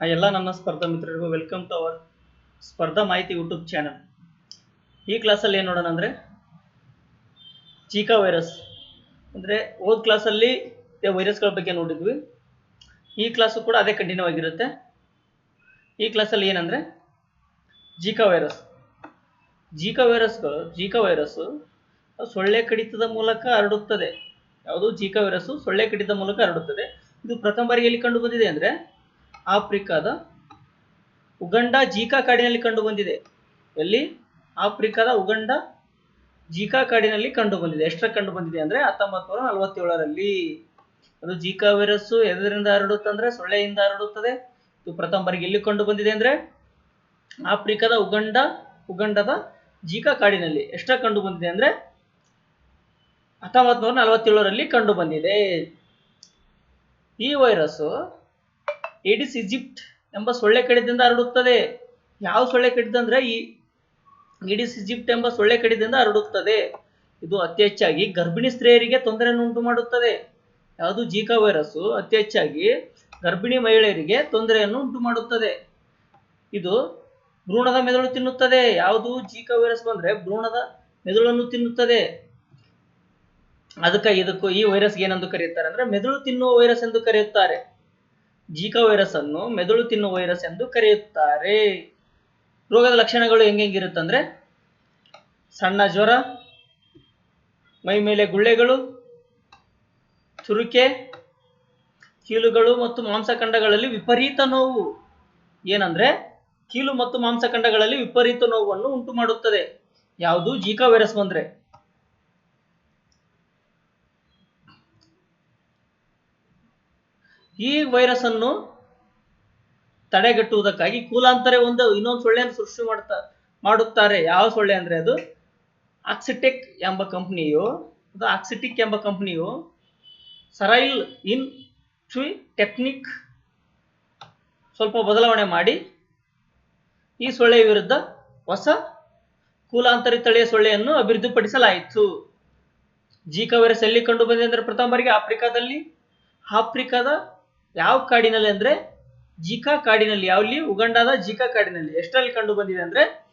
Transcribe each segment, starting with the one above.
ಆ ಎಲ್ಲ ನನ್ನ ಸ್ಪರ್ಧಾ ಮಿತ್ರರಿಗೂ ವೆಲ್ಕಮ್ ಟು ಅವರ್ ಸ್ಪರ್ಧಾ ಮಾಹಿತಿ ಯೂಟ್ಯೂಬ್ ಚಾನಲ್ ಈ ಕ್ಲಾಸಲ್ಲಿ ಏನು ನೋಡೋಣ ಅಂದರೆ ಚೀಕಾ ವೈರಸ್ ಅಂದರೆ ಓದ್ ಕ್ಲಾಸಲ್ಲಿ ವೈರಸ್ಗಳ ಬಗ್ಗೆ ನೋಡಿದ್ವಿ. ಈ ಕ್ಲಾಸು ಕೂಡ ಅದೇ ಕಂಟಿನ್ಯೂ ಆಗಿರುತ್ತೆ ಈ ಕ್ಲಾಸಲ್ಲಿ ಏನಂದರೆ ಜೀಕಾ ವೈರಸ್ ಜೀಕಾ ವೈರಸ್ಗಳು ಜೀಕಾ ವೈರಸ್ಸು ಸೊಳ್ಳೆ ಕಡಿತದ ಮೂಲಕ ಹರಡುತ್ತದೆ. ಯಾವುದು? ಜೀಕಾ ವೈರಸ್ಸು ಸೊಳ್ಳೆ ಕಡಿತದ ಮೂಲಕ ಹರಡುತ್ತದೆ. ಇದು ಪ್ರಥಮ ಬಾರಿಗೆ ಎಲ್ಲಿ ಕಂಡು ಬಂದಿದೆ ಅಂದರೆ ಆಫ್ರಿಕಾದ ಉಗಂಡ ಜೀಕಾ ಕಾಡಿನಲ್ಲಿ ಕಂಡು ಬಂದಿದೆ ಎಲ್ಲಿ? ಆಫ್ರಿಕಾದ ಉಗಂಡ ಜೀಕಾ ಕಾಡಿನಲ್ಲಿ ಕಂಡು ಬಂದಿದೆ ಎಷ್ಟರ ಕಂಡು ಬಂದಿದೆ ಅಂದರೆ ಹತ್ತೊಂಬತ್ತು ನೂರ ನಲವತ್ತೇಳರಲ್ಲಿ. ಅದು ಜೀಕಾ ವೈರಸ್ಸು ಎದರಿಂದ ಹರಡುತ್ತಂದ್ರೆ ಸೊಳ್ಳೆಯಿಂದ ಹರಡುತ್ತದೆ. ಇದು ಪ್ರಥಮ ಬಾರಿಗೆ ಎಲ್ಲಿ ಕಂಡು ಬಂದಿದೆ ಅಂದರೆ ಆಫ್ರಿಕಾದ ಉಗಂಡ, ಉಗಂಡದ ಜೀಕಾ ಕಾಡಿನಲ್ಲಿ. ಎಷ್ಟರ ಕಂಡು ಬಂದಿದೆ ಅಂದರೆ ಹತ್ತೊಂಬತ್ತು ನೂರ ನಲವತ್ತೇಳರಲ್ಲಿ ಕಂಡು ಬಂದಿದೆ ಈ ವೈರಸ್ಸು ಏಡಿಸ್ ಈಜಿಪ್ಟ್ ಎಂಬ ಸೊಳ್ಳೆ ಕಡಿದಿಂದ ಹರಡುತ್ತದೆ. ಯಾವ ಸೊಳ್ಳೆ ಕಡಿತ ಅಂದ್ರೆ ಈ ಏಡಿಸ್ ಈಜಿಪ್ಟ್ ಎಂಬ ಸೊಳ್ಳೆ ಕಡಿದಿಂದ ಹರಡುತ್ತದೆ. ಇದು ಅತಿ ಹೆಚ್ಚಾಗಿ ಗರ್ಭಿಣಿ ಸ್ತ್ರೀಯರಿಗೆ ತೊಂದರೆಯನ್ನು ಉಂಟು ಮಾಡುತ್ತದೆ. ಯಾವುದು ಜೀಕಾ ವೈರಸ್, ಅತಿ ಹೆಚ್ಚಾಗಿ ಗರ್ಭಿಣಿ ಮಹಿಳೆಯರಿಗೆ ತೊಂದರೆಯನ್ನು ಉಂಟು ಮಾಡುತ್ತದೆ. ಇದು ಭ್ರೂಣದ ಮೆದುಳು ತಿನ್ನುತ್ತದೆ. ಯಾವುದು ಜೀಕಾ ವೈರಸ್ ಬಂದ್ರೆ ಭ್ರೂಣದ ಮೆದುಳನ್ನು ತಿನ್ನುತ್ತದೆ. ಅದಕ್ಕೆ ಇದಕ್ಕೂ ಈ ವೈರಸ್ಗೆ ಏನೆಂದು ಕರೆಯುತ್ತಾರೆ ಅಂದ್ರೆ ಮೆದುಳು ತಿನ್ನುವ ವೈರಸ್ ಎಂದು ಕರೆಯುತ್ತಾರೆ. ಜೀಕಾ ವೈರಸ್ ಅನ್ನು ಮೆದುಳು ತಿನ್ನುವ ವೈರಸ್ ಎಂದು ಕರೆಯುತ್ತಾರೆ. ರೋಗದ ಲಕ್ಷಣಗಳು ಹೆಂಗೆಂಗಿರುತ್ತಂದ್ರೆ, ಸಣ್ಣ ಜ್ವರ, ಮೈ ಮೇಲೆ ಗುಳ್ಳೆಗಳು, ಚುರುಕೆ, ಕೀಲುಗಳು ಮತ್ತು ಮಾಂಸಖಂಡಗಳಲ್ಲಿ ವಿಪರೀತ ನೋವು. ಏನಂದ್ರೆ, ಕೀಲು ಮತ್ತು ಮಾಂಸಖಂಡಗಳಲ್ಲಿ ವಿಪರೀತ ನೋವನ್ನು ಉಂಟು ಮಾಡುತ್ತದೆ ಯಾವುದು? ಜೀಕಾ ವೈರಸ್ ಬಂದ್ರೆ. ಈ ವೈರಸ್ ಅನ್ನು ತಡೆಗಟ್ಟುವುದಕ್ಕಾಗಿ ಕೂಲಾಂತರ ಒಂದು ಇನ್ನೊಂದು ಸೊಳ್ಳೆಯನ್ನು ಸೃಷ್ಟಿ ಮಾಡ್ತಾ, ಮಾಡುತ್ತಾರೆ. ಯಾವ ಸೊಳ್ಳೆ ಅಂದ್ರೆ ಅದು? ಆಕ್ಸಿಟೆಕ್ ಎಂಬ ಕಂಪ್ನಿಯು, ಅದು ಆಕ್ಸಿಟಿಕ್ ಎಂಬ ಕಂಪ್ನಿಯು ಸರೈಲ್ ಇನ್ ಟ್ವಿ ಟೆಕ್ನಿಕ್ ಸ್ವಲ್ಪ ಬದಲಾವಣೆ ಮಾಡಿ ಈ ಸೊಳ್ಳೆಯ ವಿರುದ್ಧ ಹೊಸ ಕೂಲಾಂತರಿ ತಳಿಯ ಸೊಳ್ಳೆಯನ್ನು ಅಭಿವೃದ್ಧಿಪಡಿಸಲಾಯಿತು. ಜೀಕಾ ವೈರಸ್ ಎಲ್ಲಿ ಕಂಡು ಬಂದಿದೆ ಅಂದ್ರೆ ಪ್ರಥಮ ಬಾರಿಗೆ ಆಫ್ರಿಕಾದಲ್ಲಿ. ಆಫ್ರಿಕಾದ ಯಾವ ಕಾಡಿನಲ್ಲಿ ಅಂದ್ರೆ? ಜಿಕಾ ಕಾಡಿನಲ್ಲಿ. ಯಾವಲ್ಲಿ ಉಗಂಡಾದ ಜಿಕಾ ಕಾಡಿನಲ್ಲಿ. ಎಷ್ಟರಲ್ಲಿ ಕಂಡು ಬಂದಿದೆ ಅಂದ್ರೆ?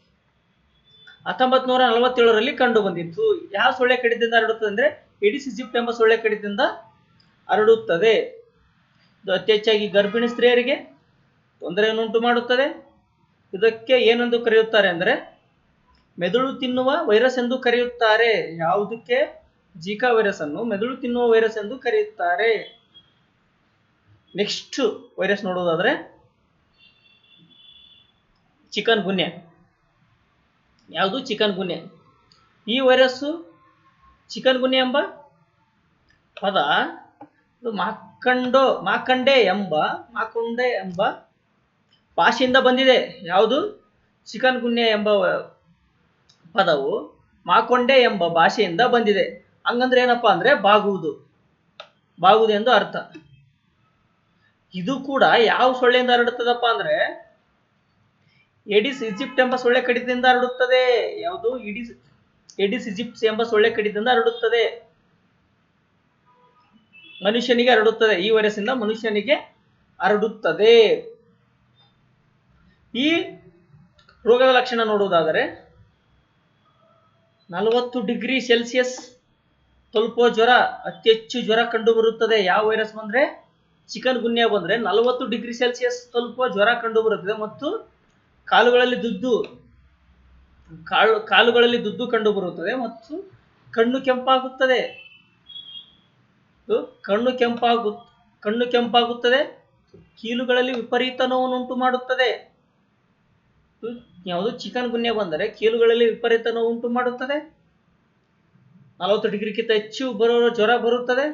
ಹತ್ತೊಂಬತ್ ನೂರ ನಲವತ್ತೇಳರಲ್ಲಿ ಕಂಡು ಬಂದಿತ್ತು. ಯಾವ ಸೊಳ್ಳೆ ಕಡಿತದಿಂದ ಹರಡುತ್ತದೆ ಅಂದ್ರೆ? ಎಡಿಸ್ ಈಜಿಪ್ಟ್ ಎಂಬ ಸೊಳ್ಳೆ ಕಡಿತದಿಂದ ಹರಡುತ್ತದೆ. ಇದು ಅತಿ ಹೆಚ್ಚಾಗಿ ಗರ್ಭಿಣಿ ಸ್ತ್ರೀಯರಿಗೆ ತೊಂದರೆಯನ್ನು ಉಂಟು ಮಾಡುತ್ತದೆ. ಇದಕ್ಕೆ ಏನೆಂದು ಕರೆಯುತ್ತಾರೆ ಅಂದ್ರೆ? ಮೆದುಳು ತಿನ್ನುವ ವೈರಸ್ ಎಂದು ಕರೆಯುತ್ತಾರೆ. ಯಾವುದಕ್ಕೆ? ಜೀಕಾ ವೈರಸ್ ಅನ್ನು ಮೆದುಳು ತಿನ್ನುವ ವೈರಸ್ ಎಂದು ಕರೆಯುತ್ತಾರೆ. ನೆಕ್ಸ್ಟ್ ವೈರಸ್ ನೋಡೋದಾದ್ರೆ ಚಿಕನ್ ಗುನ್ಯ. ಯಾವುದು ಚಿಕನ್ ಗುನ್ಯ? ಈ ವೈರಸ್ಸು ಚಿಕನ್ ಗುನ್ಯ ಎಂಬ? ಪದ. ಮಾಕಂಡೋ, ಮಾಕಂಡೆ ಎಂಬ, ಮಾಕುಂಡೆ ಎಂಬ ಭಾಷೆಯಿಂದ ಬಂದಿದೆ. ಯಾವುದು? ಚಿಕನ್ ಗುನ್ಯ ಎಂಬ ಪದವು ಮಾಕೊಂಡೆ ಎಂಬ ಭಾಷೆಯಿಂದ ಬಂದಿದೆ. ಹಂಗಂದ್ರೆ ಏನಪ್ಪಾ ಅಂದ್ರೆ ಬಾಗುವುದು. ಬಾಗುವುದು ಎಂದು ಅರ್ಥ. ಇದು ಕೂಡ ಯಾವ ಸೊಳ್ಳೆಯಿಂದ ಹರಡುತ್ತದಪ್ಪ ಅಂದ್ರೆ ಎಡಿಸ್ ಇಜಿಪ್ಟ್ ಎಂಬ ಸೊಳ್ಳೆ ಕಡಿತದಿಂದ ಹರಡುತ್ತದೆ. ಯಾವುದು? ಇಡಿಸ್ ಎಡಿಸ್ ಇಜಿಪ್ಟ್ ಎಂಬ ಸೊಳ್ಳೆ ಕಡಿತದಿಂದ ಹರಡುತ್ತದೆ. ಮನುಷ್ಯನಿಗೆ ಹರಡುತ್ತದೆ. ಈ ವೈರಸ್ ಇಂದ ಮನುಷ್ಯನಿಗೆ ಹರಡುತ್ತದೆ. ಈ ರೋಗದ ಲಕ್ಷಣ ನೋಡುವುದಾದರೆ ನಲವತ್ತು ಡಿಗ್ರಿ ಸೆಲ್ಸಿಯಸ್ ತಲುಪುವ ಜ್ವರ, ಅತಿ ಹೆಚ್ಚು ಜ್ವರ ಕಂಡು ಬರುತ್ತದೆ ಯಾವ ವೈರಸ್ ಬಂದ್ರೆ? ಚಿಕನ್ ಗುನ್ಯ ಬಂದ್ರೆ ನಲವತ್ತು ಡಿಗ್ರಿ ಸೆಲ್ಸಿಯಸ್ ಸ್ವಲ್ಪ ಜ್ವರ ಕಂಡು ಬರುತ್ತದೆ ಮತ್ತು ಕಾಲುಗಳಲ್ಲಿ ದುದ್ದು ಕಾಲು ಕಾಲುಗಳಲ್ಲಿ ದುದ್ದು ಕಂಡು ಬರುತ್ತದೆ ಮತ್ತು ಕಣ್ಣು ಕೆಂಪಾಗುತ್ತದೆ. ಕಣ್ಣು ಕೆಂಪಾಗು, ಕಣ್ಣು ಕೆಂಪಾಗುತ್ತದೆ, ಕೀಲುಗಳಲ್ಲಿ ವಿಪರೀತ ನೋವನ್ನುಂಟು ಮಾಡುತ್ತದೆ. ಯಾವುದು ಚಿಕನ್ ಗುನ್ಯ ಬಂದರೆ ಕೀಲುಗಳಲ್ಲಿ ವಿಪರೀತ ನೋವು ಉಂಟು ಮಾಡುತ್ತದೆ. ನಲವತ್ತು ಡಿಗ್ರಿಗಿಂತ ಹೆಚ್ಚು ಬರೋ ಜ್ವರ ಬರುತ್ತದೆ.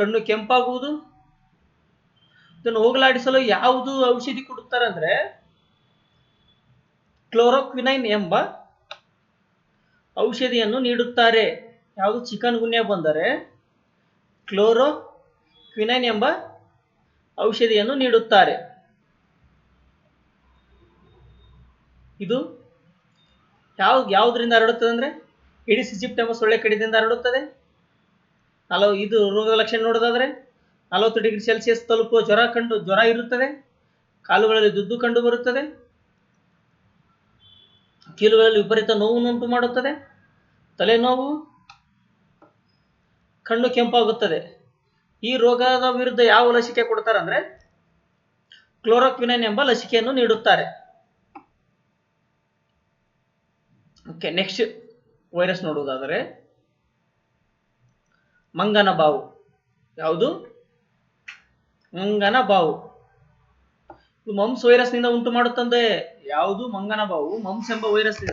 ಕಣ್ಣು ಕೆಂಪಾಗುವುದು? ಇದನ್ನು ಹೋಗಲಾಡಿಸಲು ಯಾವುದು ಔಷಧಿ ಕೊಡುತ್ತಾರೆ ಅಂದ್ರೆ ಕ್ಲೋರೋಕ್ವಿನೈನ್ ಎಂಬ ಔಷಧಿಯನ್ನು ನೀಡುತ್ತಾರೆ. ಯಾವುದು? ಚಿಕನ್ ಗುನ್ಯ ಬಂದರೆ ಕ್ಲೋರೋ ಕ್ವಿನೈನ್ ಎಂಬ ಔಷಧಿಯನ್ನು ನೀಡುತ್ತಾರೆ. ಇದು ಯಾವ, ಯಾವುದರಿಂದ ಹರಡುತ್ತದೆ ಅಂದ್ರೆ? ಇಡೀ ಸಿಜಿಪ್ಟ್ ಎಂಬ ಸೊಳ್ಳೆ ಕಡಿತದಿಂದ ಹರಡುತ್ತದೆ. ಹಲವು ಇದು ರೋಗದ ಲಕ್ಷಣ ನೋಡೋದಾದ್ರೆ ನಲವತ್ತು ಡಿಗ್ರಿ ಸೆಲ್ಸಿಯಸ್ ತಲುಪುವ ಜ್ವರ ಕಂಡು, ಜ್ವರ ಇರುತ್ತದೆ. ಕಾಲುಗಳಲ್ಲಿ ದುದ್ದು ಕಂಡು ಬರುತ್ತದೆ. ಕೀಲುಗಳಲ್ಲಿ ವಿಪರೀತ ನೋವುನ್ನುಂಟು ಮಾಡುತ್ತದೆ. ತಲೆನೋವು ಕಣ್ಣು ಕೆಂಪಾಗುತ್ತದೆ. ಈ ರೋಗದ ವಿರುದ್ಧ ಯಾವ ಲಸಿಕೆ ಕೊಡ್ತಾರೆ ಅಂದ್ರೆ ಕ್ಲೋರೋಕ್ವಿನೈನ್ ಎಂಬ ಲಸಿಕೆಯನ್ನು ನೀಡುತ್ತಾರೆ. ಓಕೆ ನೆಕ್ಸ್ಟ್ ವೈರಸ್ ನೋಡುವುದಾದರೆ ಮಂಗನ ಬಾವು. ಯಾವುದು? ಮಂಗನ ಬಾವು. ಇದು ಮಮ್ಸ್ ವೈರಸ್ನಿಂದ ಉಂಟು ಮಾಡುತ್ತದೆ ಯಾವುದು? ಮಂಗನ ಬಾವು. ಮಮ್ಸ್ ಎಂಬ ವೈರಸ್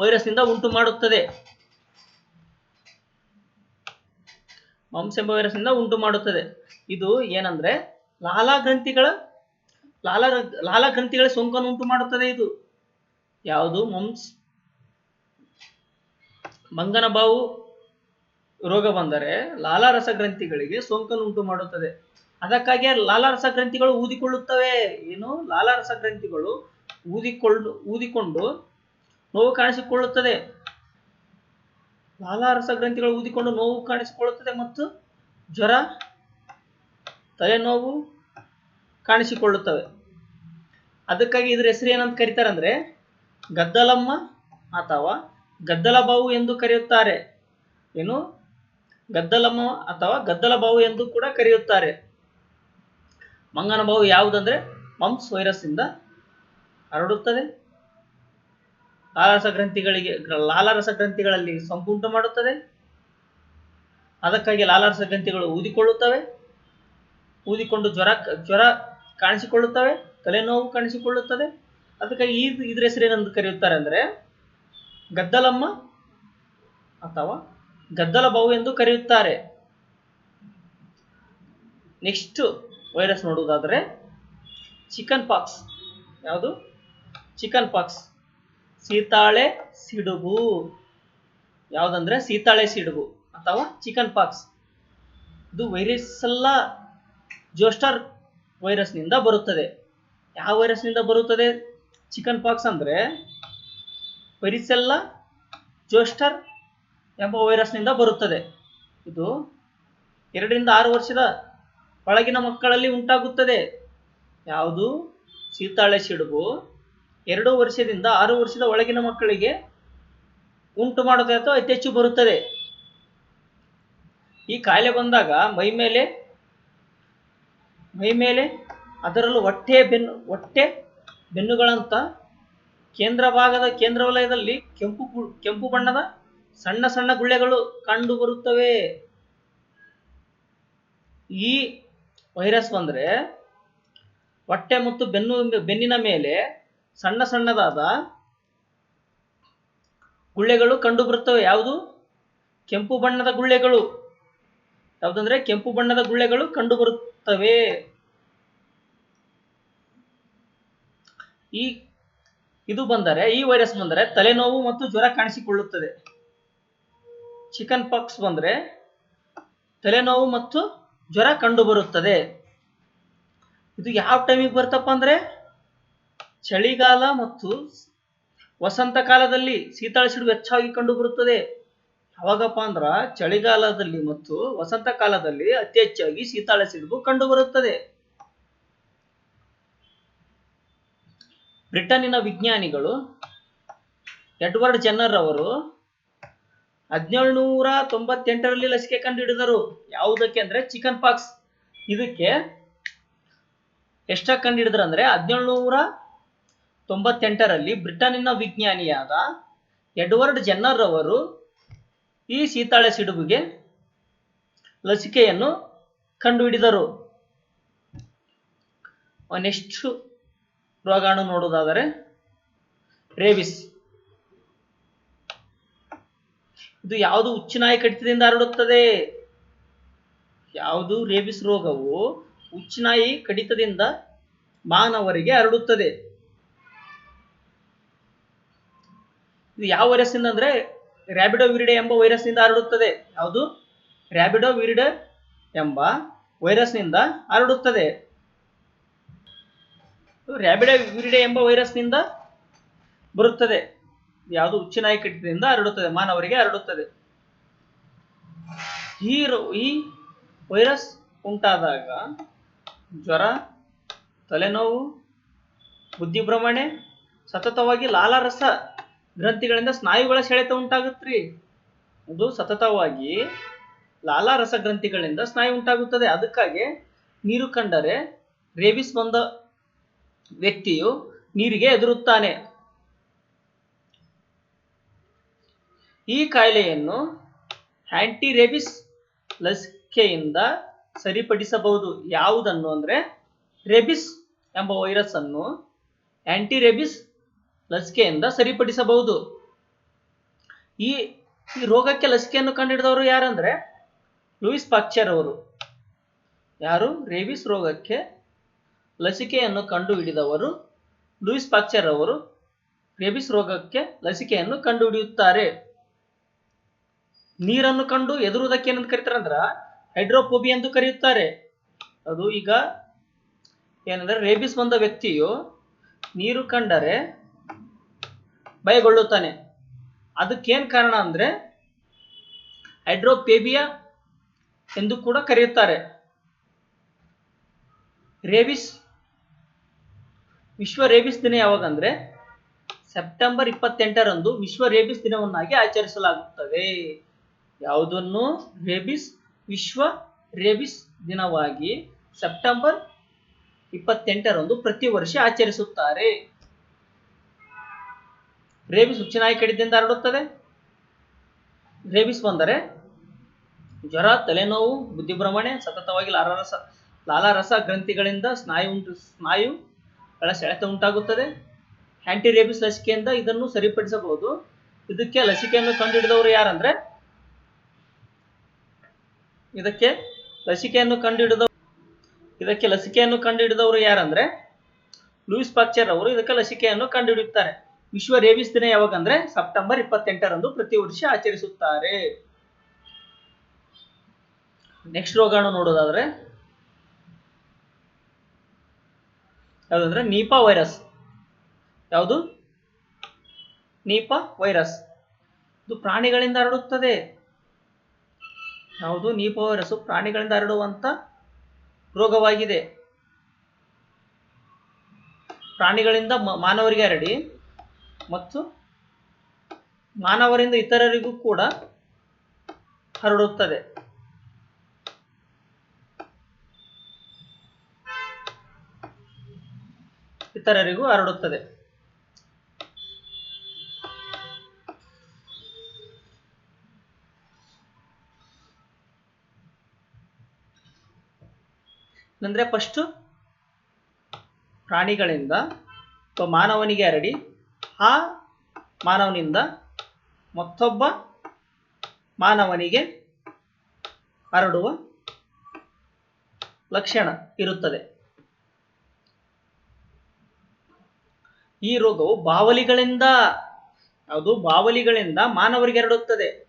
ವೈರಸ್ನಿಂದ ಉಂಟು ಮಾಡುತ್ತದೆ. ಮಮ್ಸ್ ಎಂಬ ವೈರಸ್ನಿಂದ ಉಂಟು ಮಾಡುತ್ತದೆ. ಇದು ಏನಂದ್ರೆ ಲಾಲಾ ಗ್ರಂಥಿಗಳ ಲಾಲ ಲಾಲಾ ಗ್ರಂಥಿಗಳ ಸೋಂಕನ್ನು ಉಂಟು ಮಾಡುತ್ತದೆ ಇದು. ಯಾವುದು? ಮಮ್ಸ್ ಮಂಗನ ಬಾವು. ರೋಗ ಬಂದರೆ ಲಾಲಾರಸ ಗ್ರಂಥಿಗಳಿಗೆ ಸೋಂಕನ್ನು ಉಂಟು ಮಾಡುತ್ತದೆ. ಅದಕ್ಕಾಗಿ ಲಾಲಾರಸ ಗ್ರಂಥಿಗಳು ಊದಿಕೊಳ್ಳುತ್ತವೆ. ಏನು? ಲಾಲಾರಸ ಗ್ರಂಥಿಗಳು ಊದಿಕೊಂಡು ಊದಿಕೊಂಡು ನೋವು ಕಾಣಿಸಿಕೊಳ್ಳುತ್ತದೆ. ಲಾಲಾರಸ ಗ್ರಂಥಿಗಳು ಊದಿಕೊಂಡು ನೋವು ಕಾಣಿಸಿಕೊಳ್ಳುತ್ತದೆ ಮತ್ತು ಜ್ವರ, ತಲೆನೋವು ಕಾಣಿಸಿಕೊಳ್ಳುತ್ತವೆ. ಅದಕ್ಕಾಗಿ ಇದ್ರ ಹೆಸರು ಏನಂತ ಕರೀತಾರಂದ್ರೆ ಗದ್ದಲಮ್ಮ ಅಥವಾ ಗದ್ದಲ ಬಾವು ಎಂದು ಕರೆಯುತ್ತಾರೆ. ಏನು? ಗದ್ದಲಮ್ಮ ಅಥವಾ ಗದ್ದಲ ಬಾವು ಎಂದು ಕೂಡ ಕರೆಯುತ್ತಾರೆ. ಮಂಗನ ಬಾವು ಯಾವುದಂದ್ರೆ ಮಂಪ್ಸ್ ವೈರಸ್ ಇಂದ ಹರಡುತ್ತದೆ. ಲಾಲಾರಸ ಗ್ರಂಥಿಗಳಿಗೆ, ಲಾಲಾರಸ ಗ್ರಂಥಿಗಳಲ್ಲಿ ಸೋಂಕು ಉಂಟು ಮಾಡುತ್ತದೆ. ಅದಕ್ಕಾಗಿ ಲಾಲಾರಸ ಗ್ರಂಥಿಗಳು ಊದಿಕೊಳ್ಳುತ್ತವೆ. ಊದಿಕೊಂಡು ಜ್ವರ ಜ್ವರ ಕಾಣಿಸಿಕೊಳ್ಳುತ್ತವೆ, ತಲೆನೋವು ಕಾಣಿಸಿಕೊಳ್ಳುತ್ತದೆ. ಅದಕ್ಕಾಗಿ ಈ, ಇದ್ರ ಹೆಸರೇನೆಂದು ಕರೆಯುತ್ತಾರೆ ಅಂದ್ರೆ ಗದ್ದಲಮ್ಮ ಅಥವಾ ಗದ್ದಲ ಬಾವು ಎಂದು ಕರೆಯುತ್ತಾರೆ. ನೆಕ್ಸ್ಟ್ ವೈರಸ್ ನೋಡುವುದಾದರೆ ಚಿಕನ್ ಪಾಕ್ಸ್. ಯಾವುದು? Chicken pox. ಸೀತಾಳೆ ಸಿಡುಬು. ಯಾವುದಂದ್ರೆ ಸೀತಾಳೆ ಸಿಡುಬು ಅಥವಾ ಚಿಕನ್ ಪಾಕ್ಸ್. ಇದು ವೈರಸ್ ಎಲ್ಲ ಜೋಸ್ಟರ್ ವೈರಸ್ನಿಂದ ಬರುತ್ತದೆ. ಯಾವ ವೈರಸ್ನಿಂದ ಬರುತ್ತದೆ? ಚಿಕನ್ ಪಾಕ್ಸ್ ಅಂದ್ರೆ, ಪರಿಸೆಲ್ಲ ಜೋಸ್ಟರ್ ಎಂಬ ವೈರಸ್ನಿಂದ ಬರುತ್ತದೆ. ಇದು ಎರಡರಿಂದ ಆರು ವರ್ಷದ ಒಳಗಿನ ಮಕ್ಕಳಲ್ಲಿ ಉಂಟಾಗುತ್ತದೆ. ಯಾವುದು? ಸೀತಾಳೆ ಸಿಡುಬು. ಎರಡು ವರ್ಷದಿಂದ ಆರು ವರ್ಷದ ಒಳಗಿನ ಮಕ್ಕಳಿಗೆ ಉಂಟು ಮಾಡುತ್ತದೆ ಅಥವಾ ಅತಿ ಹೆಚ್ಚು ಬರುತ್ತದೆ. ಈ ಕಾಯಿಲೆ ಬಂದಾಗ ಮೈ ಮೇಲೆ ಮೈ ಮೇಲೆ ಅದರಲ್ಲೂ ಹೊಟ್ಟೆ ಬೆನ್ನು, ಹೊಟ್ಟೆ ಬೆನ್ನುಗಳಂತ ಕೇಂದ್ರ ಭಾಗದ ಕೇಂದ್ರ ವಲಯದಲ್ಲಿ ಕೆಂಪು ಕೆಂಪು ಬಣ್ಣದ ಸಣ್ಣ ಸಣ್ಣ ಗುಳ್ಳೆಗಳು ಕಂಡು ಬರುತ್ತವೆ. ಈ ವೈರಸ್ ಬಂದ್ರೆ ಹೊಟ್ಟೆ ಮತ್ತು ಬೆನ್ನು ಬೆನ್ನಿನ ಮೇಲೆ ಸಣ್ಣ ಸಣ್ಣದಾದ ಗುಳ್ಳೆಗಳು ಕಂಡು ಬರುತ್ತವೆ. ಯಾವುದು? ಕೆಂಪು ಬಣ್ಣದ ಗುಳ್ಳೆಗಳು. ಯಾವುದಂದ್ರೆ ಕೆಂಪು ಬಣ್ಣದ ಗುಳ್ಳೆಗಳು ಕಂಡು ಬರುತ್ತವೆ. ಈ ಇದು ಬಂದರೆ, ಈ ವೈರಸ್ ಬಂದರೆ ತಲೆನೋವು ಮತ್ತು ಜ್ವರ ಕಾಣಿಸಿಕೊಳ್ಳುತ್ತದೆ. ಚಿಕನ್ ಪಾಕ್ಸ್ ಬಂದ್ರೆ ತಲೆನೋವು ಮತ್ತು ಜ್ವರ ಕಂಡುಬರುತ್ತದೆ. ಇದು ಯಾವ ಟೈಮಿಗೆ ಬರ್ತಪ್ಪ ಅಂದ್ರೆ ಚಳಿಗಾಲ ಮತ್ತು ವಸಂತ ಕಾಲದಲ್ಲಿ ಶೀತಳ ಸಿಡುವು ಹೆಚ್ಚಾಗಿ ಕಂಡುಬರುತ್ತದೆ. ಯಾವಾಗಪ್ಪ ಅಂದ್ರ ಚಳಿಗಾಲದಲ್ಲಿ ಮತ್ತು ವಸಂತ ಕಾಲದಲ್ಲಿ ಅತಿ ಹೆಚ್ಚಾಗಿ ಶೀತಾಳ ಸಿಡುಬು ಕಂಡುಬರುತ್ತದೆ. ಬ್ರಿಟನ್ನಿನ ವಿಜ್ಞಾನಿಗಳು ಎಡ್ವರ್ಡ್ ಜೆನ್ನರ್ ಅವರು ಹದಿನೇಳುನೂರ ತೊಂಬತ್ತೆಂಟರಲ್ಲಿ ಲಸಿಕೆ ಕಂಡು ಹಿಡಿದರು ಯಾವುದಕ್ಕೆ ಅಂದ್ರೆ ಚಿಕನ್ ಪಾಕ್ಸ್. ಇದಕ್ಕೆ ಎಷ್ಟಾಗಿ ಕಂಡುಹಿಡಿದ್ರು ಅಂದ್ರೆ ಹದಿನೇಳುನೂರ ತೊಂಬತ್ತೆಂಟರಲ್ಲಿ ಬ್ರಿಟನ್ನಿನ ವಿಜ್ಞಾನಿಯಾದ ಎಡ್ವರ್ಡ್ ಜೆನ್ನರ್ ಅವರು ಈ ಸೀತಾಳೆ ಸಿಡುಬುಗೆ ಲಸಿಕೆಯನ್ನು ಕಂಡುಹಿಡಿದರು. ನೆಕ್ಸ್ಟ್ ರೋಗಾಣು ನೋಡೋದಾದರೆ ರೇಬಿಸ್. ಇದು ಯಾವುದು ಉಚ್ಚನಾಯಿ ಕಡಿತದಿಂದ ಹರಡುತ್ತದೆ? ಯಾವುದು ರೇಬಿಸ್ ರೋಗವು ಉಚ್ಚನಾಯಿ ಕಡಿತದಿಂದ ಮಾನವರಿಗೆ ಹರಡುತ್ತದೆ? ಇದು ಯಾವ ವೈರಸ್ನಿಂದ ಅಂದ್ರೆ ರ್ಯಾಬಿಡೋ ವಿರಿಡೆ ಎಂಬ ವೈರಸ್ನಿಂದ ಹರಡುತ್ತದೆ. ಯಾವುದು? ರ್ಯಾಬಿಡೋ ವಿರಿಡೆ ಎಂಬ ವೈರಸ್ನಿಂದ ಹರಡುತ್ತದೆ. ರ್ಯಾಬಿಡೋ ವಿರಿಡೆ ಎಂಬ ವೈರಸ್ನಿಂದ ಬರುತ್ತದೆ. ಯಾವುದು ಉಚ್ಚನಾಯಿ ಕಟ್ಟಿದ್ರಿಂದ ಹರಡುತ್ತದೆ, ಮಾನವರಿಗೆ ಹರಡುತ್ತದೆ. ಈ ಈ ವೈರಸ್ ಉಂಟಾದಾಗ ಜ್ವರ, ತಲೆನೋವು ಬುದ್ಧಿಭ್ರಮಣೆ ಸತತವಾಗಿ ಲಾಲಾರಸ ಗ್ರಂಥಿಗಳಿಂದ ಸ್ನಾಯುಗಳ ಸೆಳೆತ ಉಂಟಾಗುತ್ತ್ರಿ ಅದು ಸತತವಾಗಿ ಲಾಲಾರಸ ಗ್ರಂಥಿಗಳಿಂದ ಸ್ನಾಯು ಉಂಟಾಗುತ್ತದೆ. ಅದಕ್ಕಾಗಿ ನೀರು ಕಂಡರೆ ರೇಬಿಸ್ ಬಂದ ವ್ಯಕ್ತಿಯು ನೀರಿಗೆ ಎದುರುತ್ತಾನೆ ಈ ಕಾಯಿಲೆಯನ್ನು ಆಂಟಿ ರೇಬಿಸ್ ಲಸಿಕೆಯಿಂದ ಸರಿಪಡಿಸಬಹುದು. ಯಾವುದನ್ನು ಅಂದರೆ ರೇಬಿಸ್ ಎಂಬ ವೈರಸ್ ಅನ್ನು ಆಂಟಿ ರೇಬಿಸ್ ಲಸಿಕೆಯಿಂದ ಸರಿಪಡಿಸಬಹುದು. ಈ ಈ ರೋಗಕ್ಕೆ ಲಸಿಕೆಯನ್ನು ಕಂಡುಹಿಡಿದವರು ಯಾರಂದ್ರೆ ಲೂಯಿಸ್ ಪಾಕ್ಚರ್ ಅವರು. ಯಾರು? ರೇಬಿಸ್ ರೋಗಕ್ಕೆ ಲಸಿಕೆಯನ್ನು ಕಂಡುಹಿಡಿದವರು ಲೂಯಿಸ್ ಪಾಕ್ಚರ್ ಅವರು. ರೇಬಿಸ್ ರೋಗಕ್ಕೆ ಲಸಿಕೆಯನ್ನು ಕಂಡುಹಿಡಿಯುತ್ತಾರೆ. ನೀರನ್ನು ಕಂಡು ಎದುರುವುದಕ್ಕೆ ಏನಂತ ಕರೀತಾರೆ ಅಂದ್ರ ಹೈಡ್ರೋಫೋಬಿ ಎಂದು ಕರೆಯುತ್ತಾರೆ. ಅದು ಈಗ ಏನಂದ್ರೆ ರೇಬಿಸ್ ಬಂದ ವ್ಯಕ್ತಿಯು ನೀರು ಕಂಡರೆ ಭಯಗೊಳ್ಳುತ್ತಾನೆ. ಅದಕ್ಕೇನು ಕಾರಣ ಅಂದ್ರೆ ಹೈಡ್ರೋಪೇಬಿಯಾ ಎಂದು ಕೂಡ ಕರೆಯುತ್ತಾರೆ. ರೇಬಿಸ್, ವಿಶ್ವ ರೇಬಿಸ್ ದಿನ ಯಾವಾಗ ಅಂದ್ರೆ ಸೆಪ್ಟೆಂಬರ್ ಇಪ್ಪತ್ತೆಂಟರಂದು ವಿಶ್ವ ರೇಬಿಸ್ ದಿನವನ್ನಾಗಿ ಆಚರಿಸಲಾಗುತ್ತದೆ. ಯಾವುದನ್ನು? ರೇಬಿಸ್, ವಿಶ್ವ ರೇಬಿಸ್ ದಿನವಾಗಿ ಸೆಪ್ಟೆಂಬರ್ ಇಪ್ಪತ್ತೆಂಟರಂದು ಪ್ರತಿ ವರ್ಷ ಆಚರಿಸುತ್ತಾರೆ. ರೇಬಿಸ್ ಹುಚ್ಚುನಾಯಿ ಕಡಿದಿಂದ ಹರಡುತ್ತದೆ. ರೇಬಿಸ್ ಬಂದರೆ ಜ್ವರ, ತಲೆನೋವು ಬುದ್ಧಿಭ್ರಮಣೆ ಸತತವಾಗಿ ಲಾಲಾರಸ ಲಾಲಾರಸ ಗ್ರಂಥಿಗಳಿಂದ ಸ್ನಾಯು ಉಂಟು ಸ್ನಾಯುಗಳ ಸೆಳೆತ ಉಂಟಾಗುತ್ತದೆ. ಆಂಟಿ ರೇಬಿಸ್ ಲಸಿಕೆಯಿಂದ ಇದನ್ನು ಸರಿಪಡಿಸಬಹುದು. ಇದಕ್ಕೆ ಲಸಿಕೆಯನ್ನು ಕಂಡುಹಿಡಿದವರು ಯಾರಂದ್ರೆ ಇದಕ್ಕೆ ಲಸಿಕೆಯನ್ನು ಕಂಡುಹಿಡಿದ ಇದಕ್ಕೆ ಲಸಿಕೆಯನ್ನು ಕಂಡುಹಿಡಿದವರು ಯಾರಂದ್ರೆ? ಲೂಯಿಸ್ ಪಾಕ್ಚರ್ ಅವರು ಇದಕ್ಕೆ ಲಸಿಕೆಯನ್ನು ಕಂಡುಹಿಡಿಯುತ್ತಾರೆ. ವಿಶ್ವ ರೇಬಿಸ್ ದಿನ ಯಾವಾಗಂದ್ರೆ? ಸೆಪ್ಟೆಂಬರ್ ಇಪ್ಪತ್ತೆಂಟರಂದು ಪ್ರತಿ ವರ್ಷ ಆಚರಿಸುತ್ತಾರೆ. ನೆಕ್ಸ್ಟ್ ರೋಗಾಣು ನೋಡೋದಾದ್ರೆ, ಯಾವುದಂದ್ರೆ? Nipah virus. ಯಾವುದು? Nipah virus. ಇದು ಪ್ರಾಣಿಗಳಿಂದ ಹರಡುತ್ತದೆ. ಯಾವುದು ನೀಪೋ ವೈರಸ್ಸು ಪ್ರಾಣಿಗಳಿಂದ ಹರಡುವಂಥ ರೋಗವಾಗಿದೆ. ಪ್ರಾಣಿಗಳಿಂದ ಮಾನವರಿಗೆ ಹರಡಿ ಮತ್ತು ಮಾನವರಿಂದ ಇತರರಿಗೂ ಕೂಡ ಹರಡುತ್ತದೆ. ಇತರರಿಗೂ ಹರಡುತ್ತದೆ. ಅಂದ್ರೆ ಫಸ್ಟ್ ಪ್ರಾಣಿಗಳಿಂದ ಅಥವಾ ಮಾನವನಿಗೆ ಹರಡಿ, ಆ ಮಾನವನಿಂದ ಮತ್ತೊಬ್ಬ ಮಾನವನಿಗೆ ಹರಡುವ ಲಕ್ಷಣ ಇರುತ್ತದೆ. ಈ ರೋಗವು ಬಾವಲಿಗಳಿಂದ, ಅದು ಬಾವಲಿಗಳಿಂದ ಮಾನವರಿಗೆ ಹರಡುತ್ತದೆ.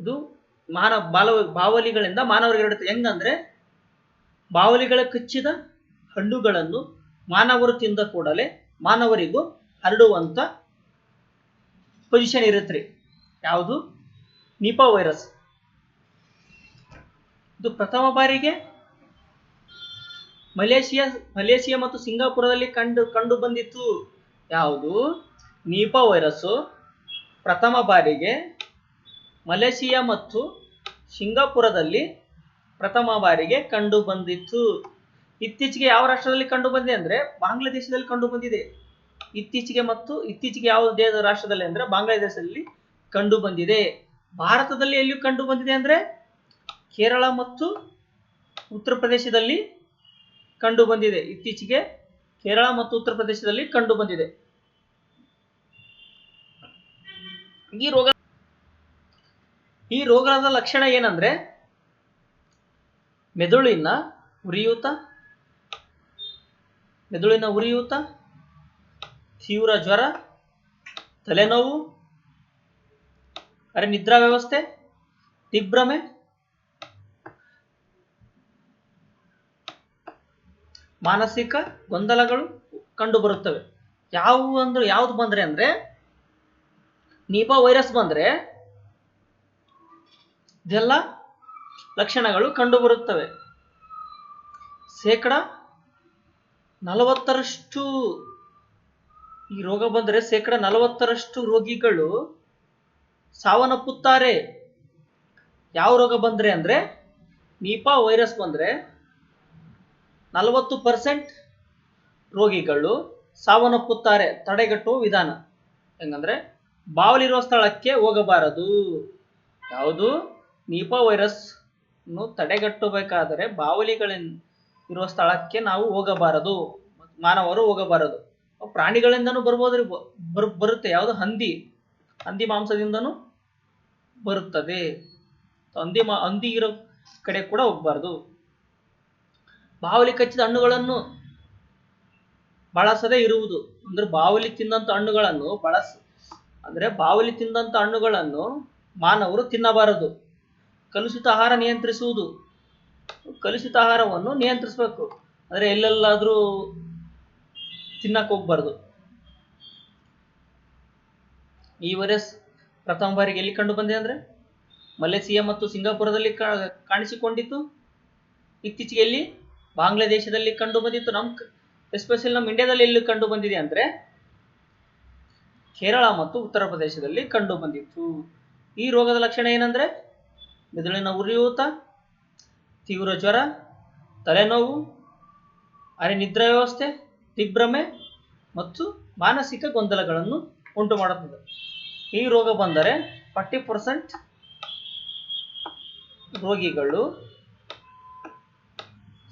ಇದು ಮಾನವ ಬಾಲ ಬಾವಲಿಗಳಿಂದ ಮಾನವರಿಗೆ ಹರಡುತ್ತದೆ. ಹೆಂಗಂದ್ರೆ ಬಾವಲಿಗಳ ಕಚ್ಚಿದ ಹಣ್ಣುಗಳನ್ನು ಮಾನವರು ತಿಂದ ಕೂಡಲೇ ಮಾನವರಿಗೂ ಹರಡುವಂಥ ಪೊಸಿಷನ್ ಇರುತ್ತೆ ಯಾವುದು? Nipah virus. ಇದು ಪ್ರಥಮ ಬಾರಿಗೆ ಮಲೇಷಿಯಾ ಮಲೇಷಿಯಾ ಮತ್ತು ಸಿಂಗಾಪುರದಲ್ಲಿ ಕಂಡು ಕಂಡು ಬಂದಿತ್ತು. ಯಾವುದು? ನಿಪಾ ವೈರಸ್ಸು ಪ್ರಥಮ ಬಾರಿಗೆ ಮಲೇಷಿಯಾ ಮತ್ತು ಸಿಂಗಾಪುರದಲ್ಲಿ ಪ್ರಥಮ ಬಾರಿಗೆ ಕಂಡು ಬಂದಿತ್ತು. ಇತ್ತೀಚೆಗೆ ಯಾವ ರಾಷ್ಟ್ರದಲ್ಲಿ ಕಂಡು ಬಂದಿದೆ ಅಂದ್ರೆ ಬಾಂಗ್ಲಾದೇಶದಲ್ಲಿ ಕಂಡು ಬಂದಿದೆ. ಇತ್ತೀಚೆಗೆ ಮತ್ತು ಇತ್ತೀಚೆಗೆ ಯಾವ ದೇಶದ ರಾಷ್ಟ್ರದಲ್ಲಿ ಅಂದ್ರೆ ಬಾಂಗ್ಲಾದೇಶದಲ್ಲಿ ಕಂಡು ಬಂದಿದೆ. ಭಾರತದಲ್ಲಿ ಎಲ್ಲಿಯೂ ಕಂಡು ಬಂದಿದೆ ಅಂದ್ರೆ ಕೇರಳ ಮತ್ತು ಉತ್ತರ ಪ್ರದೇಶದಲ್ಲಿ ಕಂಡು ಬಂದಿದೆ. ಇತ್ತೀಚೆಗೆ ಕೇರಳ ಮತ್ತು ಉತ್ತರ ಪ್ರದೇಶದಲ್ಲಿ ಕಂಡು ಬಂದಿದೆ. ಈ ರೋಗ ಈ ರೋಗದ ಲಕ್ಷಣ ಏನಂದ್ರೆ ಮೆದುಳಿನ ಉರಿಯೂತ? ಮೆದುಳಿನ ಉರಿಯೂತ? ತೀವ್ರ ಜ್ವರ? ತಲೆನೋವು? ಅರೆ ನಿದ್ರಾ ವ್ಯವಸ್ಥೆ? ದಿಗ್ಭ್ರಮೆ? ಮಾನಸಿಕ ಗೊಂದಲಗಳು ಕಂಡುಬರುತ್ತವೆ. ಯಾವುವು ಅಂದ್ರೆ ಯಾವ್ದು ಬಂದ್ರೆ ಅಂದ್ರೆ ನೀಪಾ ವೈರಸ್ ಬಂದ್ರೆ ಇದೆಲ್ಲ ಲಕ್ಷಣಗಳು ಕಂಡುಬರುತ್ತವೆ. ಶೇಕಡ ನಲವತ್ತರಷ್ಟು ಈ ರೋಗ ಬಂದರೆ ಶೇಕಡ ನಲವತ್ತರಷ್ಟು ರೋಗಿಗಳು ಸಾವನ್ನಪ್ಪುತ್ತಾರೆ. ಯಾವ ರೋಗ ಬಂದರೆ ಅಂದರೆ ನೀಪಾ ವೈರಸ್ ಬಂದರೆ ನಲವತ್ತು ಪರ್ಸೆಂಟ್ ರೋಗಿಗಳು ಸಾವನ್ನಪ್ಪುತ್ತಾರೆ. ತಡೆಗಟ್ಟುವ ವಿಧಾನ ಹೆಂಗಂದ್ರೆ ಬಾವಲಿರುವ ಸ್ಥಳಕ್ಕೆ ಹೋಗಬಾರದು. ಯಾವುದು? ನೀಪಾ ವೈರಸ್ ತಡೆಗಟ್ಟಬೇಕಾದರೆ ಬಾವಲಿಗಳಿಂದ ಇರುವ ಸ್ಥಳಕ್ಕೆ ನಾವು ಹೋಗಬಾರದು. ಮಾನವರು ಹೋಗಬಾರದು. ಪ್ರಾಣಿಗಳಿಂದನು ಬರ್ಬೋದ್ರಿ ಬರ್, ಬರುತ್ತೆ. ಯಾವುದು ಹಂದಿ ಹಂದಿ ಮಾಂಸದಿಂದನೂ ಬರುತ್ತದೆ. ಹಂದಿ ಮಾ, ಹಂದಿ ಇರೋ ಕಡೆ ಕೂಡ ಹೋಗಬಾರ್ದು. ಬಾವಲಿ ಕಚ್ಚಿದ ಹಣ್ಣುಗಳನ್ನು ಬಳಸದೇ ಇರುವುದು. ಅಂದ್ರೆ ಬಾವಲಿ ತಿಂದಂತ ಹಣ್ಣುಗಳನ್ನು ಬಳಸ, ಅಂದ್ರೆ ಬಾವಲಿ ತಿಂದಂತ ಹಣ್ಣುಗಳನ್ನು ಮಾನವರು ತಿನ್ನಬಾರದು. ಕಲುಷಿತ ಆಹಾರ ನಿಯಂತ್ರಿಸುವುದು. ಕಲುಷಿತ ಆಹಾರವನ್ನು ನಿಯಂತ್ರಿಸಬೇಕು. ಅಂದ್ರೆ ಎಲ್ಲೆಲ್ಲಾದರೂ ತಿನ್ನಕ್ಕೆ ಹೋಗ್ಬಾರ್ದು. ಈ ವೈರಸ್ ಪ್ರಥಮ ಬಾರಿಗೆ ಎಲ್ಲಿ ಕಂಡು ಬಂದಿದೆ ಅಂದ್ರೆ ಮಲೇಸಿಯಾ ಮತ್ತು ಸಿಂಗಾಪುರದಲ್ಲಿ ಕಾಣಿಸಿಕೊಂಡಿತ್ತು. ಇತ್ತೀಚೆಗೆ ಎಲ್ಲಿ? ಬಾಂಗ್ಲಾದೇಶದಲ್ಲಿ ಕಂಡು ಬಂದಿತ್ತು. ನಮ್ ಎಸ್ಪೆಷಲ್ ನಮ್ಮ ಇಂಡಿಯಾದಲ್ಲಿ ಎಲ್ಲಿ ಕಂಡು ಬಂದಿದೆ ಅಂದ್ರೆ ಕೇರಳ ಮತ್ತು ಉತ್ತರ ಪ್ರದೇಶದಲ್ಲಿ ಕಂಡು ಬಂದಿತ್ತು. ಈ ರೋಗದ ಲಕ್ಷಣ ಏನಂದ್ರೆ ಮೆದುಳಿನ ಉರಿಯೂತ, ತೀವ್ರ ಜ್ವರ, ತಲೆನೋವು ಅರೆ ನಿದ್ರಾ ವ್ಯವಸ್ಥೆ, ದಿಗ್ಭ್ರಮೆ ಮತ್ತು ಮಾನಸಿಕ ಗೊಂದಲಗಳನ್ನು ಉಂಟು ಮಾಡುತ್ತದೆ ಈ ರೋಗ ಬಂದರೆ ಫಾರ್ಟಿ ಪರ್ಸೆಂಟ್ ರೋಗಿಗಳು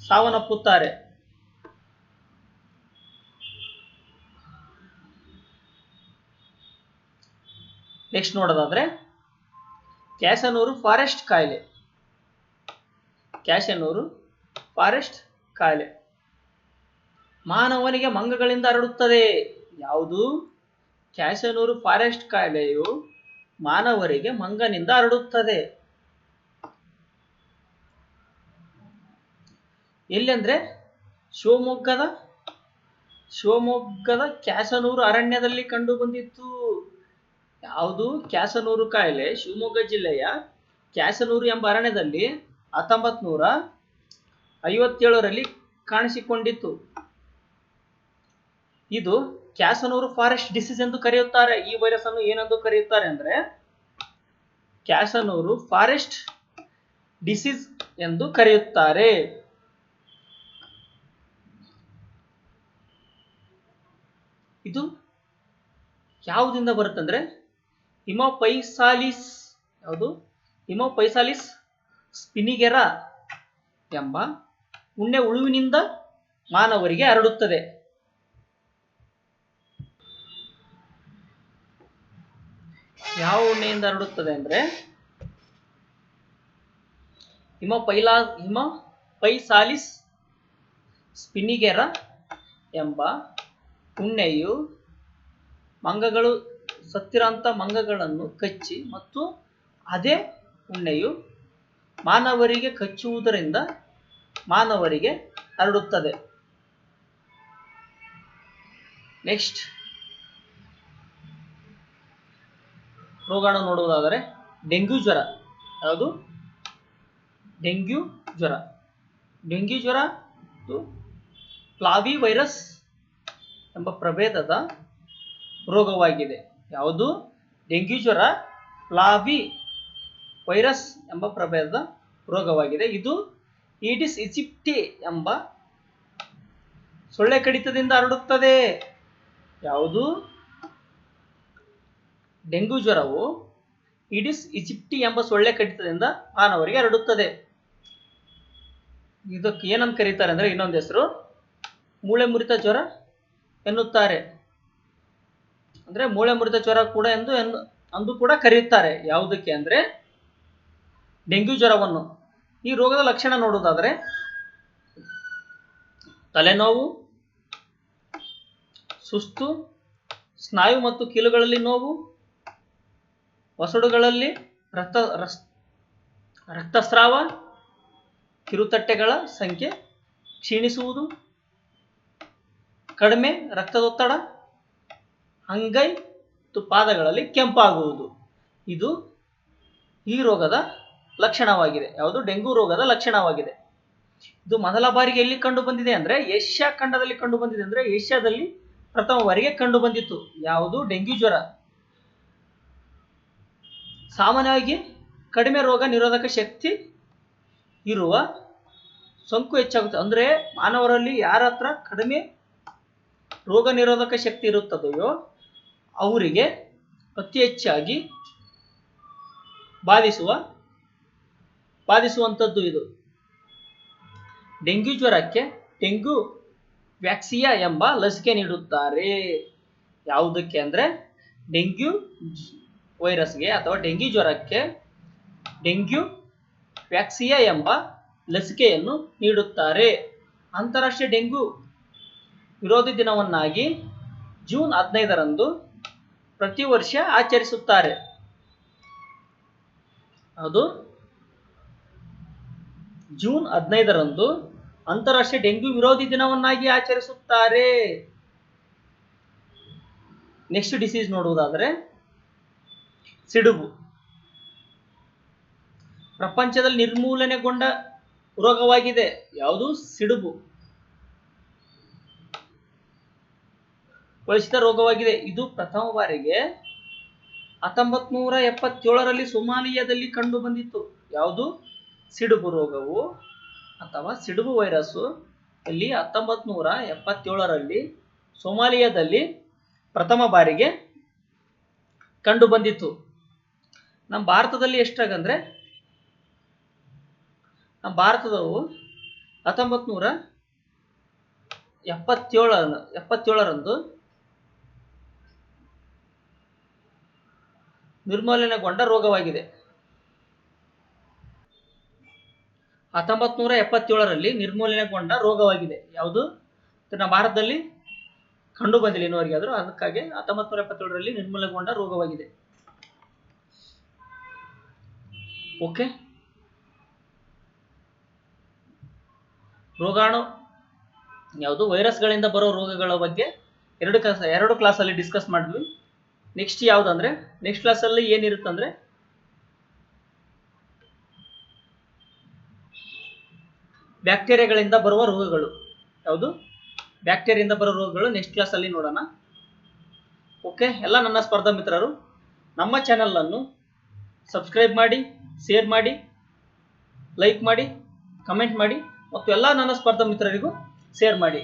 ಸಾವನ್ನಪ್ಪುತ್ತಾರೆ. ನೆಕ್ಸ್ಟ್ ನೋಡೋದಾದ್ರೆ ಕ್ಯಾಸನೂರು ಫಾರೆಸ್ಟ್ ಕಾಯಿಲೆ. ಕ್ಯಾಶನೂರು ಫಾರೆಸ್ಟ್ ಕಾಯಿಲೆ. ಮಾನವನಿಗೆ ಮಂಗಗಳಿಂದ ಹರಡುತ್ತದೆ. ಯಾವುದು? ಕ್ಯಾಶನೂರು ಫಾರೆಸ್ಟ್ ಕಾಯಿಲೆಯು ಮಾನವರಿಗೆ ಮಂಗನಿಂದ ಹರಡುತ್ತದೆ. ಎಲ್ಲೆಂದ್ರೆ? ಶಿವಮೊಗ್ಗದ ಶಿವಮೊಗ್ಗದ ಕ್ಯಾಸನೂರು ಅರಣ್ಯದಲ್ಲಿ ಕಂಡು ಬಂದಿತ್ತು. ಯಾವುದು ಕ್ಯಾಸನೂರು ಕಾಯಿಲೆ, ಶಿವಮೊಗ್ಗ ಜಿಲ್ಲೆಯ ಕ್ಯಾಸನೂರು ಎಂಬ ಅರಣ್ಯದಲ್ಲಿ ಹತ್ತೊಂಬತ್ ನೂರ ಐವತ್ತೇಳರಲ್ಲಿ ಕಾಣಿಸಿಕೊಂಡಿತ್ತು. ಇದು ಕ್ಯಾಸನೂರು ಫಾರೆಸ್ಟ್ ಡಿಸೀಸ್ ಎಂದು ಕರೆಯುತ್ತಾರೆ. ಈ ವೈರಸ್ ಅನ್ನು ಏನೆಂದು ಕರೆಯುತ್ತಾರೆ ಅಂದ್ರೆ ಕ್ಯಾಸನೂರು ಫಾರೆಸ್ಟ್ ಡಿಸೀಸ್ ಎಂದು ಕರೆಯುತ್ತಾರೆ. ಇದು ಯಾವುದಿಂದ ಬರುತ್ತಂದ್ರೆ ಹಿಮೋಪೈಸಾಲಿಸ್, ಯಾವುದು? ಹಿಮೋಪೈಸಾಲಿಸ್ ಸ್ಪಿನಿಗೆರ ಎಂಬ ಉಣ್ಣೆ ಉಳುವಿನಿಂದ ಮಾನವರಿಗೆ ಹರಡುತ್ತದೆ. ಯಾವ ಉಣ್ಣೆಯಿಂದ ಹರಡುತ್ತದೆ ಅಂದ್ರೆ ಹಿಮ ಹಿಮಪೈಸಾಲಿಸ್ ಸ್ಪಿನಿಗೆರ ಎಂಬ ಉಣ್ಣೆಯು ಮಂಗಗಳು ಸತ್ತಿರಂತ ಮಂಗಗಳನ್ನು ಕಚ್ಚಿ ಮತ್ತು ಅದೇ ಉಣ್ಣೆಯು ಮಾನವರಿಗೆ ಕಚ್ಚುವುದರಿಂದ ಮಾನವರಿಗೆ ಹರಡುತ್ತದೆ. ನೆಕ್ಸ್ಟ್ ರೋಗಾಣು ನೋಡುವುದಾದರೆ ಡೆಂಗ್ಯೂ ಜ್ವರ. ಯಾವುದು? ಡೆಂಗ್ಯೂ ಜ್ವರ. ಡೆಂಗ್ಯೂ ಜ್ವರ ಮತ್ತು ಫ್ಲಾವಿ ವೈರಸ್ ಎಂಬ ಪ್ರಭೇದದ ರೋಗವಾಗಿದೆ. ಯಾವುದು? ಡೆಂಗ್ಯೂ ಜ್ವರ ಫ್ಲಾವಿ ವೈರಸ್ ಎಂಬ ಪ್ರಭೇದದ ರೋಗವಾಗಿದೆ. ಇದು ಈಡಿಸ್ ಇಜಿಪ್ಟಿ ಎಂಬ ಸೊಳ್ಳೆ ಕಡಿತದಿಂದ ಹರಡುತ್ತದೆ. ಯಾವುದು? ಡೆಂಗ್ಯೂ ಜ್ವರವು ಇಡಿಸ್ ಇಜಿಪ್ಟಿ ಎಂಬ ಸೊಳ್ಳೆ ಕಡಿತದಿಂದ ಮಾನವರಿಗೆ ಹರಡುತ್ತದೆ. ಇದಕ್ಕೆ ಏನಂತ ಕರೀತಾರೆ ಅಂದ್ರೆ ಇನ್ನೊಂದು ಹೆಸರು, ಮೂಳೆ ಮುರಿತ ಜ್ವರ ಎನ್ನುತ್ತಾರೆ. ಅಂದ್ರೆ ಮೂಳೆ ಮುರಿತ ಜ್ವರ ಕೂಡ ಎಂದು ಎಂದು ಅಂದು ಕೂಡ ಕರೆಯುತ್ತಾರೆ. ಯಾವುದಕ್ಕೆ ಅಂದ್ರೆ ಡೆಂಗ್ಯೂ ಜ್ವರವನ್ನು. ಈ ರೋಗದ ಲಕ್ಷಣ ನೋಡುವುದಾದ್ರೆ ತಲೆನೋವು, ಸುಸ್ತು, ಸ್ನಾಯು ಮತ್ತು ಕೀಲುಗಳಲ್ಲಿ ನೋವು ಒಸಡುಗಳಲ್ಲಿ ರಕ್ತ ರಕ್ತಸ್ರಾವ, ಕಿರುತಟ್ಟೆಗಳ ಸಂಖ್ಯೆ, ಕ್ಷೀಣಿಸುವುದು, ಕಡಿಮೆ ರಕ್ತದೊತ್ತಡ ಅಂಗೈ ಮತ್ತು ಪಾದಗಳಲ್ಲಿ ಕೆಂಪಾಗುವುದು. ಇದು ಈ ರೋಗದ ಲಕ್ಷಣವಾಗಿದೆ. ಯಾವುದು? ಡೆಂಗು ರೋಗದ ಲಕ್ಷಣವಾಗಿದೆ. ಇದು ಮೊದಲ ಬಾರಿಗೆ ಎಲ್ಲಿ ಕಂಡು ಬಂದಿದೆ ಅಂದ್ರೆ ಏಷ್ಯಾ ಖಂಡದಲ್ಲಿ ಕಂಡು ಬಂದಿದೆ ಅಂದ್ರೆ ಏಷ್ಯಾದಲ್ಲಿ ಪ್ರಥಮ ಬಾರಿಗೆ ಕಂಡು ಬಂದಿತ್ತು. ಯಾವುದು? ಡೆಂಗ್ಯೂ ಜ್ವರ. ಸಾಮಾನ್ಯವಾಗಿ ಕಡಿಮೆ ರೋಗ ನಿರೋಧಕ ಶಕ್ತಿ ಇರುವ ಸೋಂಕು ಹೆಚ್ಚಾಗುತ್ತೆ. ಅಂದ್ರೆ ಮಾನವರಲ್ಲಿ ಯಾರ ಹತ್ರ ಕಡಿಮೆ ರೋಗ ನಿರೋಧಕ ಶಕ್ತಿ ಇರುತ್ತದೆಯೋ ಅವರಿಗೆ ಅತಿ ಹೆಚ್ಚಾಗಿ ಬಾಧಿಸುವ, ಬಾಧಿಸುವಂಥದ್ದು ಇದು. ಡೆಂಗ್ಯೂ ಜ್ವರಕ್ಕೆ ಡೆಂಗ್ಯೂ ವ್ಯಾಕ್ಸಿಯಾ ಎಂಬ ಲಸಿಕೆ ನೀಡುತ್ತಾರೆ. ಯಾವುದಕ್ಕೆ ಅಂದರೆ ಡೆಂಗ್ಯೂ ವೈರಸ್ಗೆ ಅಥವಾ ಡೆಂಗ್ಯೂ ಜ್ವರಕ್ಕೆ ಡೆಂಗ್ಯೂ ವ್ಯಾಕ್ಸಿಯಾ ಎಂಬ ಲಸಿಕೆಯನ್ನು ನೀಡುತ್ತಾರೆ. ಅಂತಾರಾಷ್ಟ್ರೀಯ ಡೆಂಗ್ಯೂ ವಿರೋಧಿ ದಿನವನ್ನಾಗಿ ಜೂನ್ ಹದಿನೈದರಂದು ಪ್ರತಿ ವರ್ಷ ಆಚರಿಸುತ್ತಾರೆ. ಅದು ಜೂನ್ ಹದಿನೈದರಂದು ಅಂತಾರಾಷ್ಟ್ರೀಯ ಡೆಂಗ್ಯೂ ವಿರೋಧಿ ದಿನವನ್ನಾಗಿ ಆಚರಿಸುತ್ತಾರೆ. ನೆಕ್ಸ್ಟ್ ಡಿಸೀಸ್ ನೋಡುವುದಾದರೆ ಸಿಡುಬು. ಪ್ರಪಂಚದಲ್ಲಿ ನಿರ್ಮೂಲನೆಗೊಂಡ ರೋಗವಾಗಿದೆ. ಯಾವುದು? ಸಿಡುಬು. ಬಳಸಿದ ರೋಗವಾಗಿದೆ. ಇದು ಪ್ರಥಮ ಬಾರಿಗೆ ಹತ್ತೊಂಬತ್ ನೂರ ಎಪ್ಪತ್ತೇಳರಲ್ಲಿ ಸೊಮಾಲಿಯಾದಲ್ಲಿ ಕಂಡು ಬಂದಿತ್ತು. ಯಾವುದು? ಸಿಡುಬು ರೋಗವು ಅಥವಾ ಸಿಡುಬು ವೈರಸ್ಸು. ಇಲ್ಲಿ ಹತ್ತೊಂಬತ್ ನೂರ ಎಪ್ಪತ್ತೇಳರಲ್ಲಿ ಸೋಮಾಲಿಯಾದಲ್ಲಿ ಪ್ರಥಮ ಬಾರಿಗೆ ಕಂಡು ಬಂದಿತ್ತು. ನಮ್ಮ ಭಾರತದಲ್ಲಿ ಎಷ್ಟಾಗಂದ್ರೆ, ನಮ್ಮ ಭಾರತದವು ಹತ್ತೊಂಬತ್ ನೂರ ಎಪ್ಪತ್ತೇಳ ಎಪ್ಪತ್ತೇಳರಂದು ನಿರ್ಮೂಲನೆಗೊಂಡ ರೋಗವಾಗಿದೆ. ಹತ್ತೊಂಬತ್ ನೂರ ಎಪ್ಪತ್ತೇಳರಲ್ಲಿ ನಿರ್ಮೂಲನೆಗೊಂಡ ರೋಗವಾಗಿದೆ. ಯಾವುದು? ನಮ್ಮ ಭಾರತದಲ್ಲಿ ಕಂಡು ಬಂದಿಲ್ಲ ಇನ್ನುವರೆಗೆ ಆದರೂ ಅದಕ್ಕಾಗಿ ಹತ್ತೊಂಬತ್ ನೂರ ಎಪ್ಪತ್ತೇಳರಲ್ಲಿ ನಿರ್ಮೂಲನೆಗೊಂಡ ರೋಗವಾಗಿದೆ. ಓಕೆ. ರೋಗಾಣು ಯಾವುದು? ವೈರಸ್ಗಳಿಂದ ಬರೋ ರೋಗಗಳ ಬಗ್ಗೆ ಎರಡು ಕ್ಲಾಸ್, ಎರಡು ಕ್ಲಾಸಲ್ಲಿ ಡಿಸ್ಕಸ್ ಮಾಡಿದ್ವಿ. ನೆಕ್ಸ್ಟ್ ಯಾವುದಂದ್ರೆ? ನೆಕ್ಸ್ಟ್ ಕ್ಲಾಸಲ್ಲಿ ಏನಿರುತ್ತಂದ್ರೆ? ಬ್ಯಾಕ್ಟೀರಿಯಾಗಳಿಂದ ಬರುವ ರೋಗಗಳು. ಯಾವುದು? ಬ್ಯಾಕ್ಟೀರಿಯಿಂದ ಬರೋ ರೋಗಗಳು ನೆಕ್ಸ್ಟ್ ಕ್ಲಾಸಲ್ಲಿ ನೋಡೋಣ. ಓಕೆ ಎಲ್ಲ ನನ್ನ ಸ್ಪರ್ಧಾ ಮಿತ್ರರು, ನಮ್ಮ ಚಾನಲನ್ನು ಸಬ್ಸ್ಕ್ರೈಬ್ ಮಾಡಿ ಶೇರ್ ಮಾಡಿ ಲೈಕ್ ಮಾಡಿ ಕಮೆಂಟ್ ಮಾಡಿ, ಮತ್ತು ಎಲ್ಲ ನನ್ನ ಸ್ಪರ್ಧಾ ಮಿತ್ರರಿಗೂ ಶೇರ್ ಮಾಡಿ.